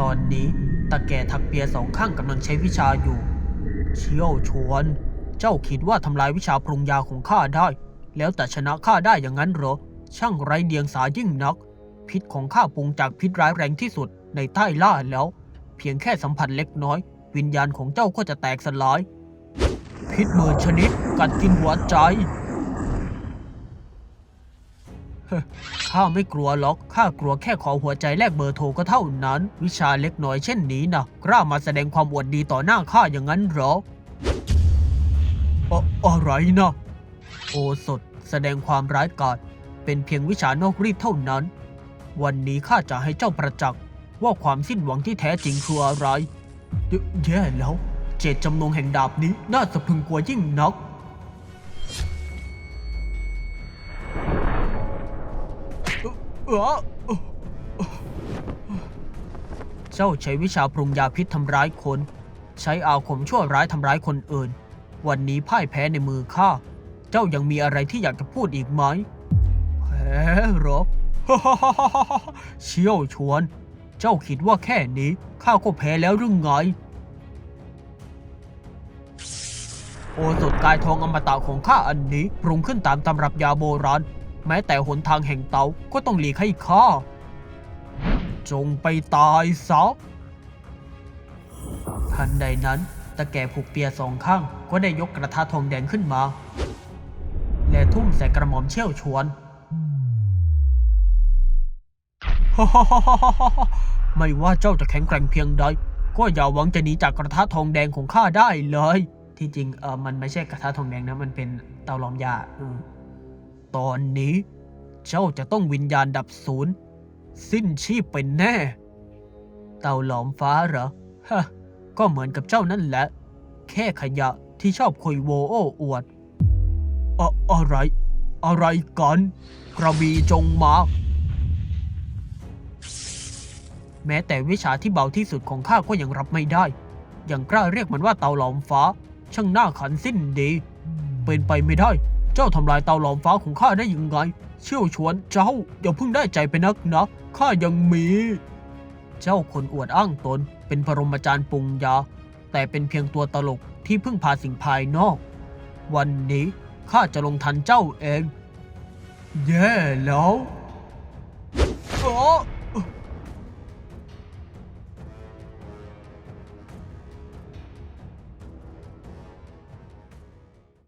ตอนนี้ตาแก่ถักเปียสองข้างกำลังใช้วิชาอยู่ เชี่ยวชวน เจ้าคิดว่าทำลายวิชาปรุงยาของข้าได้ แล้วแต่ชนะข้าได้อย่างนั้นเหรอ ช่างไร้เดียงสายิ่งนัก พิษของข้าปรุงจากพิษร้ายแรงที่สุดในใต้ล่าแล้ว เพียงแค่สัมผัสเล็กน้อย วิญญาณของเจ้าก็จะแตกสลาย พิษหมื่นชนิดกัดกินหัวใจ ข้าไม่กลัวหรอก ข้ากลัวแค่ขอหัวใจแลกเบอร์โทรก็เท่านั้น วิชาเล็กน้อยเช่นนี้นะกล้ามาแสดงความอวดดีต่อหน้าข้าอย่างนั้นหรออะอะไรนะ โอสถแสดงความร้ายกาจเป็นเพียงวิชานอกรีดเท่านั้น วันนี้ข้าจะให้เจ้าประจักษ์ว่าความสิ้นหวังที่แท้จริงคืออะไรเยแย่แล้ว เจตจำนงแห่งดาบนี้น่าสะพรึงกลัวยิ่งนัก เออเจ้าใช้วิชาปรุงยาพิษทำร้ายคน ใช้อาคมชั่วร้ายทำร้ายคนอื่น วันนี้พ่ายแพ้ในมือข้า เจ้ายังมีอะไรที่อยากจะพูดอีกไหมแพ้หรอเชี่ยวชวน เจ้าคิดว่าแค่นี้ข้าก็แพ้แล้วหรือไง โอสถกายทองอมตะของข้าอันนี้ปรุงขึ้นตามตำรับยาโบราณ แม้แต่หนทางแห่งเตาก็ต้องหลีกให้ข้า จงไปตายซะทันใดนั้นตะแก่ผูกเปียสองข้างก็ได้ยกกระทะทองแดงขึ้นมา และทุ่มใส่กระหม่อมเชี่ยวชวนไม่ว่าเจ้าจะแข็งแกร่งเพียงใด ก็อย่าหวังจะหนีจากกระทะทองแดงของข้าได้เลย ที่จริงเออมันไม่ใช่กระทะทองแดงนะ มันเป็นเตาลอมยาอืม ตอนนี้ เจ้าจะต้องวิญญาณดับศูนย์ สิ้นชีพเป็นแน่ เต่าหลอมฟ้าเหรอ ฮะ ก็เหมือนกับเจ้านั่นแหละ แค่ขยะที่ชอบคุยโวโอ้อวดอะอะไร อะไรกัน กระบี่จงมา แม้แต่วิชาที่เบาที่สุดของข้าก็ยังรับไม่ได้ ยังกล้าเรียกมันว่าเตาหลอมฟ้า ช่างน่าขันสิ้นดี เป็นไปไม่ได้ เจ้าทำลายเตาหลอมฟ้าของข้าได้ยังไง เชี่ยวชวนเจ้าอย่าเพิ่งได้ใจไปนักนะข้ายังมี เจ้าคนอวดอ้างตน เป็นปรมาจารย์ปรุงยา แต่เป็นเพียงตัวตลกที่พึ่งพาสิ่งภายนอก วันนี้ข้าจะลงทันเจ้าเอง แย่แล้วเออ